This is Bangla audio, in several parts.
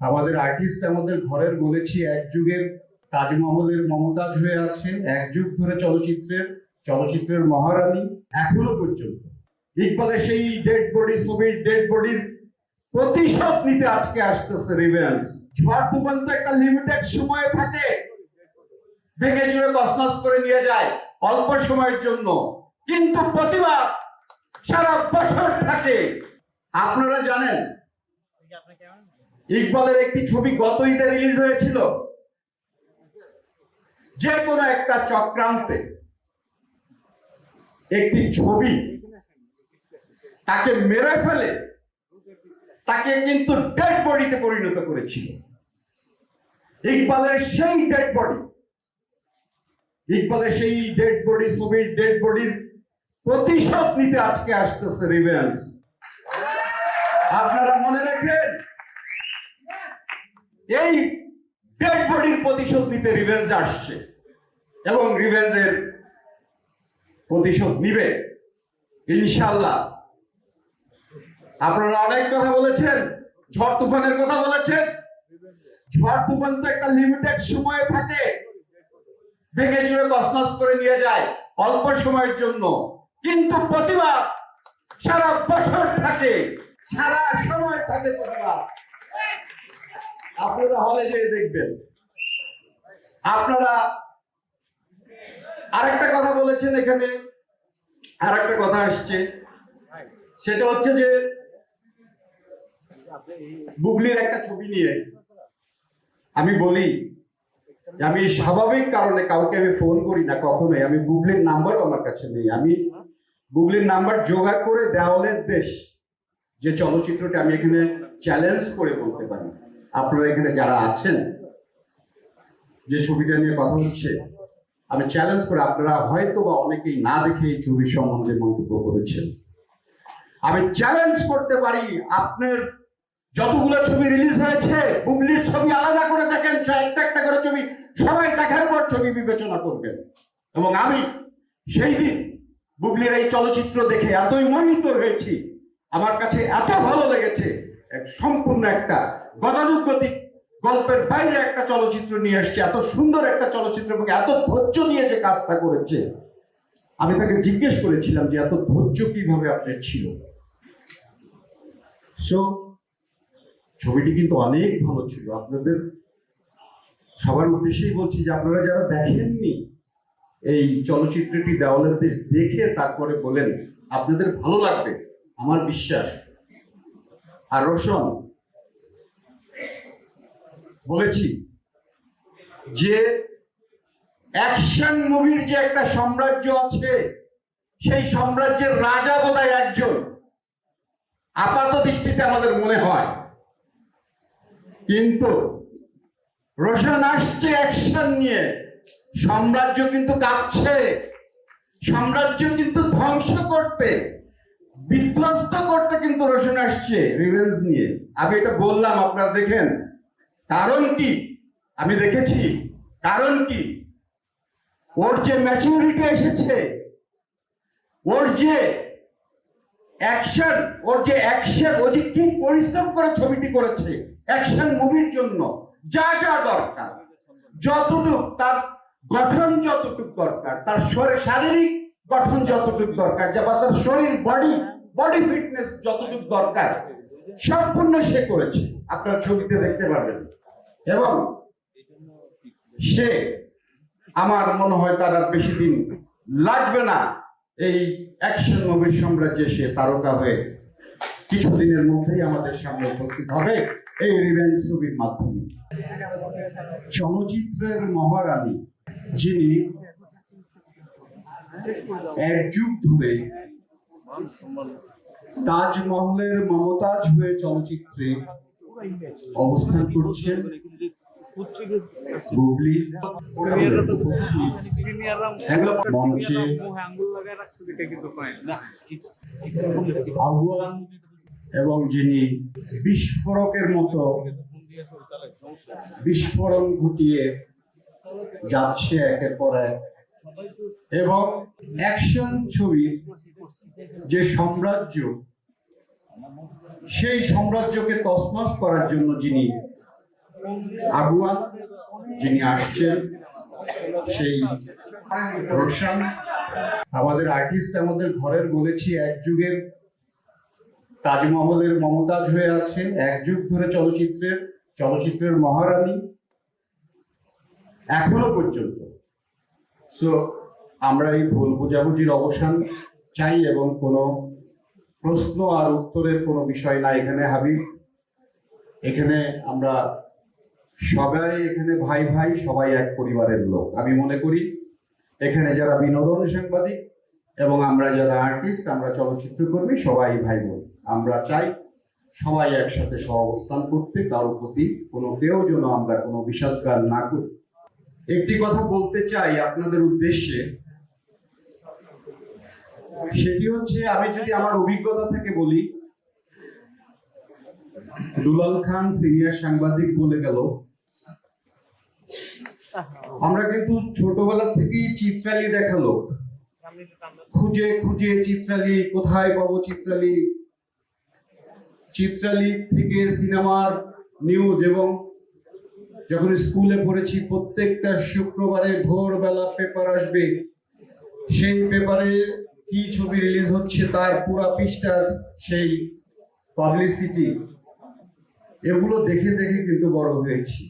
আমাদের আর্টিস্ট আমাদের ঘরের বলেছি, এক যুগের তাজমহলের মমতাজ হয়ে আছে, এক যুগ ধরে চলচ্চিত্রের চলচ্চিত্রের মহারানী এখনও পর্যন্ত। ইকবালের সেই ডেড বডি ছবির ডেড বডির প্রতিশোধ নিতে আজকে আসতেছে রিভেন্স ঝড় তুফান একটা লিমিটেড সময়ে থাকে। ভেঙে চুরে তসনস করে নিয়ে যায় অল্প সময়ের জন্য। কিন্তু প্রতিবাদ সারা বছর থাকে। আপনারা জানেন? ইকবালের একটি ছবি গত ঈদে রিলিজ হয়েছিল। যে কোনো একটা চক্রান্তে একটি ছবি তাকে মেরে ফেলে, তাকে কিন্তু ডেড বডিতে পরিণত করেছিল। ইকবালের সেই ডেড বডি ইকবালের সেই ডেড বডি ছবির ডেড বডির প্রতিশোধ নিতে আজকে আসতেছে রিভেন্স আপনারা মনে রাখেন এই ডেড বডির প্রতিশোধ নিতে রিভেঞ্জ আসছে। এবং রিভেঞ্জের প্রতিশোধ নিবে। ইনশাল্লাহ আপনারা অনেক কথা বলেছেন, ঝড় তুফানের কথা বলেছেন। ঝড় তুফান তো একটা লিমিটেড সময়ে থাকে। ভেঙে চুরে তসনস করে নিয়ে যায় অল্প সময়ের জন্য। কিন্তু প্রতিবাদ সারা বছর থাকে, সারা সময় থাকে প্রতিবাদ। আপনারা হলে যেয়ে দেখবেন। আপনারা আরেকটা কথা বলেছেন এখানে, আরেকটা কথা আসছে। সেটা হচ্ছে যে, বুবলির একটা ছবি নিয়ে আমি বলি আমি স্বাভাবিক কারণে কাউকে আমি ফোন করি না কখনোই। আমি বুবলির নাম্বারও আমার কাছে নেই। আমি বুবলির নাম্বার জোগাড় করে দেওয়ালের দেশ যে চলচ্চিত্রটা আমি এখানে চ্যালেঞ্জ করে বলতে পারি। আপনারা এখানে যারা আছেন, যে ছবিটা নিয়ে কথা হচ্ছে, আমি চ্যালেঞ্জ করে আপনারা হয়তো বা অনেকেই না দেখে এই ছবির সম্বন্ধে মন্তব্য করেছেন। আমি চ্যালেঞ্জ করতে পারি, আপনার যতগুলো ছবি রিলিজ হয়েছে, বুবলির ছবি আলাদা করে দেখেন একটা একটা করে ছবি, সবাই দেখার পর ছবি বিবেচনা করবেন। এবং আমি সেই দিন বুবলির এই চলচ্চিত্র দেখে এতই মোহিত হয়েছি, আমার কাছে এত ভালো লেগেছে সম্পূর্ণ একটা গতানুগতিক গল্পের বাইরে একটা চলচ্চিত্র নিয়ে আসছে এত সুন্দর একটা চলচ্চিত্র এবং এত ধৈর্য নিয়ে যে কাজটা করেছে। আমি তাকে জিজ্ঞেস করেছিলাম যে এত ধৈর্য কীভাবে আপনার ছিল? সো ছবিটি কিন্তু অনেক ভালো ছিল। আপনাদের সবার উদ্দেশ্যেই বলছি যে আপনারা যারা দেখেননি এই চলচ্চিত্রটি দেওয়ালের দেশ দেখে তারপরে বলেন, আপনাদের ভালো লাগবে, আমার বিশ্বাস। আর রোশন বলেছি যে অ্যাকশন মুভির যে একটা সাম্রাজ্য আছে, সেই সাম্রাজ্যের রাজা বোধহয় একজন। আপাত দৃষ্টিতে আমাদের মনে হয়। কিন্তু রোশন আসছে অ্যাকশন নিয়ে। সাম্রাজ্য কিন্তু কাঁপছে। সাম্রাজ্য কিন্তু ধ্বংস করতে। বিধ্বস্ত করতে কিন্তু রোশন আসছে রিভেঞ্জ নিয়ে। আমি এটা বললাম, আপনারা দেখেন। কারণ কি? আমি দেখেছি। কারণ কি? ওর যে ম্যাচুরিটি এসেছে, ওর যে অ্যাকশন ওর যে অ্যাকশন ও যে কি পরিশ্রম করে ছবিটি করেছে অ্যাকশন মুভির জন্য, যা যা দরকার, যতটুক, তার গঠন যতটুক দরকার, তার শরীর শারীরিক গঠন যতটুক দরকার, যা তার শরীর বডি বডি ফিটনেস যতটুক দরকার, সম্পূর্ণ সে করেছে। আপনার ছবিতে দেখতে পারবেন। এবং সে আমার মনে হয় তার আর বেশি দিন লাগবে না। এই অ্যাকশন মুভির সাম্রাজ্যে সে তারকা হয়ে কিছুদিনের মধ্যেই আমাদের সামনে উপস্থিত হবে এই রিভেঞ্জ ছবির মাধ্যমে। চলচ্চিত্রের মহারানী, যিনি এক যুগ ধরে তাজমহলের মমতাজ হয়ে চলচ্চিত্রে অবস্থান করছেন এবং যিনি বিস্ফোরকের মতো বিস্ফোরণ ঘটিয়ে যাচ্ছে একের পর এক। এবং অ্যাকশন ছবির যে সাম্রাজ্য, সেই সাম্রাজ্যকে তছনছ করার জন্য যিনি আগুয়া যিনি আসছেন, সেই রোশন। আমাদের আর্টিস্ট আমাদের ঘরের বলেছি এক যুগের তাজমহলের মমতাজ হয়ে আছে এক যুগ ধরে চলচ্চিত্রের চলচ্চিত্রের মহারানী। এখনও পর্যন্ত। সো আমরা এই ভুল বোঝাবুঝির অবসান চাই এবং কোনো প্রশ্ন আর উত্তরের কোনো বিষয় না এখানে, হাবিব। এখানে আমরা সবাই, এখানে ভাই ভাই, সবাই এক পরিবারের লোক। আমি মনে করি এখানে যারা বিনোদন সাংবাদিক এবং আমরা যারা আর্টিস্ট, আমরা চলচ্চিত্র কর্মী সবাই ভাই বোন। আমরা চাই সবাই একসাথে সহ অবস্থান করতে কারোর প্রতি কোনো কেউ যেন আমরা কোনো বিষাদগার না করি। একটি কথা বলতে চাই আপনাদের উদ্দেশ্যে। সেটি হচ্ছে আমি যদি আমার অভিজ্ঞতা থেকে বলি, দুলাল খান সিনিয়র সাংবাদিক বলে গেল। আমরা কিন্তু ছোটবেলা থেকেই চিত্রালি দেখাল খুঁজে খুঁজে চিত্রালি, কোথায় পাবো চিত্রালি? চিত্রালি থেকে সিনেমার নিউজ এবং যখন স্কুলে পড়েছি, প্রত্যেকটা শুক্রবারে ভোরবেলা পেপার আসবে। সেই পেপারে কি ছবি রিলিজ হচ্ছে তার পুরা পৃষ্ঠার সেই পাবলিসিটি এগুলো দেখে দেখে কিন্তু বড় হয়েছি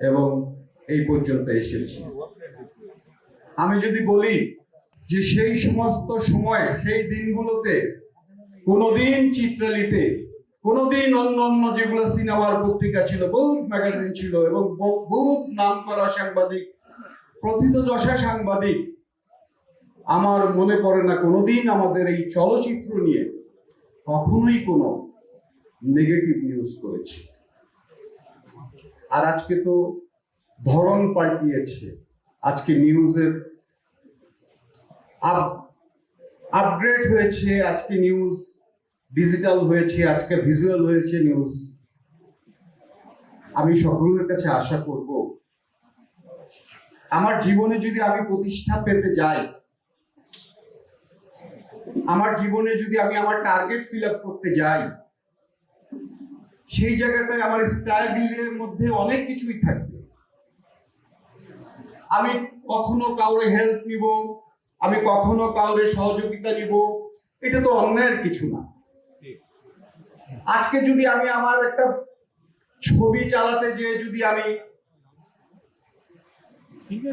এবং এই পর্যন্ত এসেছি। আমি যদি বলি যে সেই সমস্ত সময়, সেই দিনগুলোতে কোনোদিন চিত্রালিতে, কোনোদিন অন্য অন্য যেগুলো সিনেমার পত্রিকা ছিল, বহুত ম্যাগাজিন ছিল এবং বহুত নাম করা সাংবাদিক, প্রথিতযশা সাংবাদিক আমার মনে পড়ে না কোনোদিন আমাদের এই চলচ্চিত্র নিয়ে কখনোই কোনো নেগেটিভ নিউজ করেছি। আর আজকে তো ধরন পাল্টিয়েছে। আজকে নিউজের আপগ্রেড হয়েছে, আজকে নিউজ ডিজিটাল হয়েছে, আজকে ভিজুয়াল হয়েছে নিউজ আমি সকলের কাছে আশা করব, আমার জীবনে যদি আমি প্রতিষ্ঠা পেতে যাই আমার জীবনে যদি আমি আমার টার্গেট ফিল আপ করতে যাই, সেই জায়গাটায় আমার স্টাইলের মধ্যে অনেক কিছুই থাকবে। আমি কখনো কাউরে হেল্প নিব, আমি কখনো কাউরে সহযোগিতা নিব, এটা তো অন্যায়ের কিছু না। আজকে যদি আমি আমার একটা ছবি চালাতে যে যদি আমি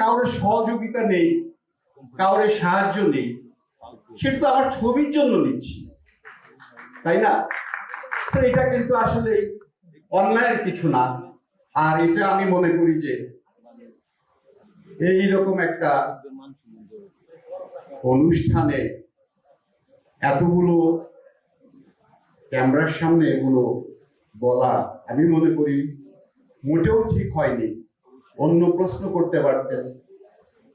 কাউরে সহযোগিতা নেই, কাউরে সাহায্য নেই সেটা তো আমার ছবির জন্য নিচ্ছি। তাই না? এটা কিন্তু আসলে অন্যায়ের কিছু না। আর এটা আমি মনে করি যে এই রকম একটা অনুষ্ঠানে এতগুলো ক্যামেরার সামনে এগুলো বলা আমি মনে করি মোটেও ঠিক হয়নি। অন্য প্রশ্ন করতে পারতেন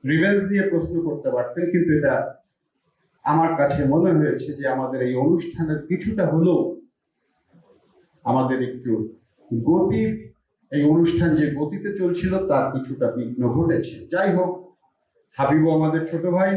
রিভেন্স দিয়ে প্রশ্ন করতে পারতেন, কিন্তু এটা আমার কাছে মনে হয়েছে যে আমাদের এই অনুষ্ঠানের কিছুটা হলেও আমাদের একটু গতির, এই অনুষ্ঠান যে গতিতে চলছিল তার কিছুটা বিঘ্ন ঘটেছে। যাই হোক, হাবিবু আমাদের ছোট ভাই